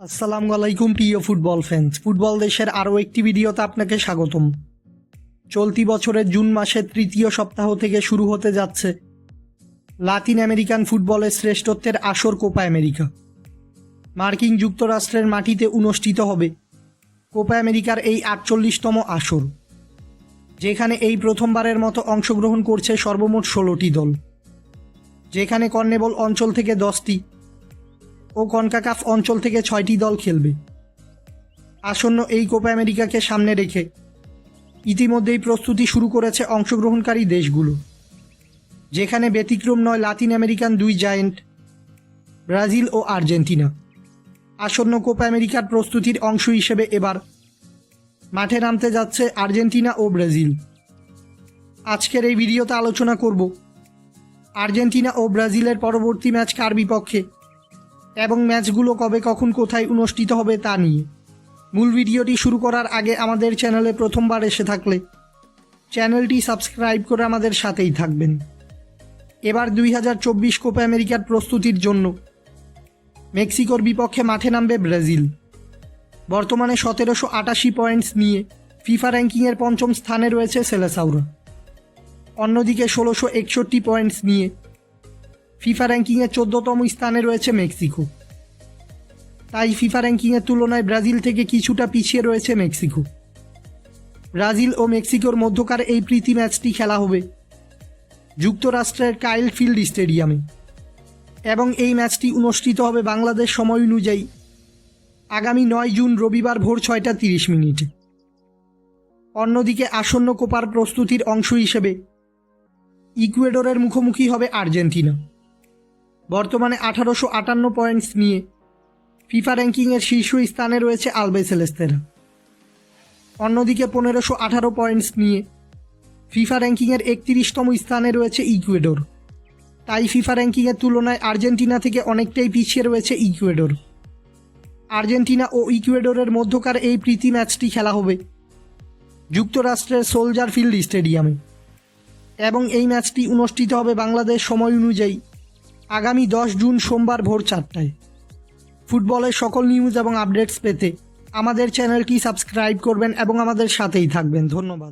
আসসালামু আলাইকুম, প্রিয় ফুটবল ফ্যান্স ফুটবল দেশের আরও একটি ভিডিওতে আপনাকে স্বাগতম। চলতি বছরের জুন মাসের তৃতীয় সপ্তাহ থেকে শুরু হতে যাচ্ছে লাতিন আমেরিকান ফুটবলের শ্রেষ্ঠত্বের আসর কোপা আমেরিকা। মার্কিন যুক্তরাষ্ট্রের মাটিতে অনুষ্ঠিত হবে কোপা আমেরিকার এই আটচল্লিশতম আসর, যেখানে এই প্রথমবারের মতো অংশগ্রহণ করছে সর্বমোট ষোলোটি দল। যেখানে কর্নেবল অঞ্চল থেকে দশটি ও কনকাকাফ অঞ্চল থেকে ছয়টি দল খেলবে। আসন্ন এই কোপা আমেরিকাকে সামনে রেখে ইতিমধ্যেই প্রস্তুতি শুরু করেছে অংশগ্রহণকারী দেশগুলো, যেখানে ব্যতিক্রম নয় লাতিন আমেরিকান দুই জায়েন্ট, ব্রাজিল ও আর্জেন্টিনা। আসন্ন কোপা আমেরিকার প্রস্তুতির অংশ হিসেবে এবার মাঠে নামতে যাচ্ছে আর্জেন্টিনা ও ব্রাজিল। আজকের এই ভিডিওতে আলোচনা করব আর্জেন্টিনা ও ব্রাজিলের পরবর্তী ম্যাচ কার বিপক্ষে এবং ম্যাচগুলো কবে কখন কোথায় অনুষ্ঠিত হবে তা নিয়ে। মূল ভিডিওটি শুরু করার আগে আমাদের চ্যানেলে প্রথমবার এসে থাকলে চ্যানেলটি সাবস্ক্রাইব করে আমাদের সাথেই থাকবেন। এবার দুই হাজার চব্বিশ কোপা আমেরিকার প্রস্তুতির জন্য মেক্সিকোর বিপক্ষে মাঠে নামবে ব্রাজিল। বর্তমানে সতেরোশো আটাশি পয়েন্টস নিয়ে ফিফা র্যাঙ্কিংয়ের পঞ্চম স্থানে রয়েছে সেলেসাউরা। অন্যদিকে ষোলোশো একষট্টি পয়েন্টস নিয়ে ফিফা র্যাঙ্কিংয়ে চোদ্দতম স্থানে রয়েছে মেক্সিকো। তাই ফিফা র্যাঙ্কিংয়ের তুলনায় ব্রাজিল থেকে কিছুটা পিছিয়ে রয়েছে মেক্সিকো। ব্রাজিল ও মেক্সিকোর মধ্যকার এই প্রীতি ম্যাচটি খেলা হবে যুক্তরাষ্ট্রের কাইল ফিল্ড স্টেডিয়ামে। এবং এই ম্যাচটি অনুষ্ঠিত হবে বাংলাদেশ সময় অনুযায়ী আগামী নয় জুন রবিবার ভোর ছয়টা তিরিশ মিনিটে। অন্যদিকে আসন্ন কোপার প্রস্তুতির অংশ হিসেবে ইকুয়েডরের মুখোমুখি হবে আর্জেন্টিনা। বর্তমানে আঠারোশো আটান্ন পয়েন্টস নিয়ে ফিফা র্যাঙ্কিংয়ের শীর্ষ স্থানে রয়েছে আলবে সেলেস্তেরা অন্যদিকে পনেরোশো আঠারো পয়েন্টস নিয়ে ফিফা র্যাঙ্কিংয়ের একত্রিশতম স্থানে রয়েছে ইকুয়েডর তাই ফিফা র্যাঙ্কিংয়ের তুলনায় আর্জেন্টিনা থেকে অনেকটাই পিছিয়ে রয়েছে ইকুয়েডর আর্জেন্টিনা ও ইকুয়েডরের মধ্যকার এই প্রীতি ম্যাচটি খেলা হবে যুক্তরাষ্ট্রের সোলজার ফিল্ড স্টেডিয়ামে এবং এই ম্যাচটি অনুষ্ঠিত হবে বাংলাদেশ সময় অনুযায়ী আগামী দশ জুন সোমবার ভোর চারটায়। ফুটবলের সকল নিউজ এবং আপডেটস পেতে আমাদের চ্যানেলটি সাবস্ক্রাইব করবেন এবং আমাদের সাথেই থাকবেন। ধন্যবাদ।